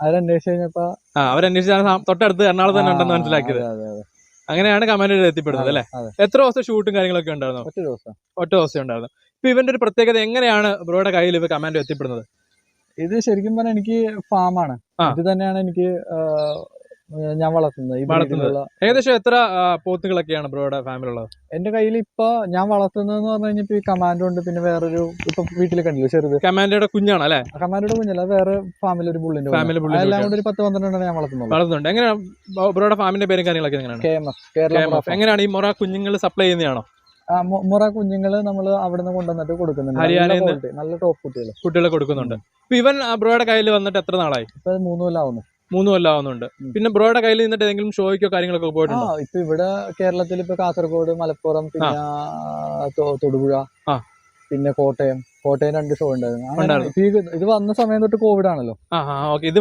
അവരന്വേഷിച്ച് കഴിഞ്ഞപ്പോ ആ അവരന്വേഷിച്ചാണ് സാ- തൊട്ടടുത്ത് എറണാകുളത്ത് തന്നെ ഉണ്ടെന്ന് മനസ്സിലാക്കിയത്. അങ്ങനെയാണ് കമാൻഡർ എത്തിപ്പെടുന്നത് അല്ലെ? എത്ര ദിവസം ഷൂട്ടും കാര്യങ്ങളൊക്കെ ഉണ്ടായിരുന്നു? ഒറ്റ ദിവസം. ഒറ്റ ദിവസം ഉണ്ടായിരുന്നു. ഇപ്പൊ ഇവന്റെ ഒരു പ്രത്യേകത എങ്ങനെയാണ് ബ്രോയുടെ കയ്യിൽ ഇപ്പൊ കമാൻഡോ എത്തിപ്പെടുന്നത്? ഇത് ശരിക്കും പറഞ്ഞാൽ എനിക്ക് ഫാമാണ്. ഇത് തന്നെയാണ് എനിക്ക് ഞാൻ വളർത്തുന്നത് ഈ വളർത്തുന്നത്. ഏകദേശം എത്ര ആ, പോത്തുകളൊക്കെയാണ് ബ്രോയുടെ ഫാമിലി ഉള്ളത് എന്റെ കയ്യിൽ ഇപ്പൊ ഞാൻ വളർത്തുന്നതെന്ന് പറഞ്ഞു കഴിഞ്ഞാൽ ഈ കമാൻഡോ ഉണ്ട് പിന്നെ വേറൊരു ഇപ്പൊ വീട്ടിൽ കണ്ടില്ല ചെറുത്. കമാൻഡോയുടെ കുഞ്ഞാണ് അല്ലെ? കമാൻഡോയുടെ കുഞ്ഞല്ല വേറെ ഫാമിലി ഒരു ബുള്ളിന്റെ ഫാമിലി പുള്ളി എല്ലാം കൂടി ഒരു പത്ത് പന്ത്രണ്ടെണ്ണം ഞാൻ വളർത്തുന്നുള്ളൂ. വളർത്തുന്നുണ്ട്. എങ്ങനെയാണ് ബ്രോയുടെ ഫാമിന്റെ പേരും കാര്യങ്ങളൊക്കെ എങ്ങനെയാണ്? K M F Kerala KMF. മുറ എങ്ങനെയാണ് ഈ മൊറ കുഞ്ഞുങ്ങൾ സപ്ലൈ ചെയ്യുന്നതാണോ? ആ, മു- മുറ കുഞ്ഞുങ്ങൾ നമ്മൾ അവിടെ നിന്ന് കൊണ്ടുവന്നിട്ട് കൊടുക്കുന്നുണ്ട്. നല്ല ഹരിയാനയിൽ നിന്ന് quality, നല്ല ടോപ്പ് കുട്ടികൾ കുട്ടികളെ കൊടുക്കുന്നുണ്ട്. ഇപ്പൊ ഇവൻ ആ, ബ്രോയുടെ കയ്യിൽ വന്നിട്ട് എത്ര നാളായി? ഇപ്പൊ മൂന്ന് കൊല്ലം ആവുന്നു മൂന്ന് കൊല്ലം ആവുന്നുണ്ട്. പിന്നെ ബ്രോയുടെ കയ്യിൽ നിന്നിട്ട് ഏതെങ്കിലും ഷോയ്ക്കോ കാര്യങ്ങളൊക്കെ പോയിട്ടുണ്ടോ? ഇപ്പൊ ഇവിടെ കേരളത്തിൽ ഇപ്പൊ കാസർഗോഡ് മലപ്പുറം പിന്നെ തൊടുപുഴ. പിന്നെ കോട്ടയം. കോട്ടയം രണ്ട് ഷോ ഉണ്ടായിരുന്നു. ഇത് വന്ന സമയം തൊട്ട് കോവിഡ് ആണല്ലോ ഇത്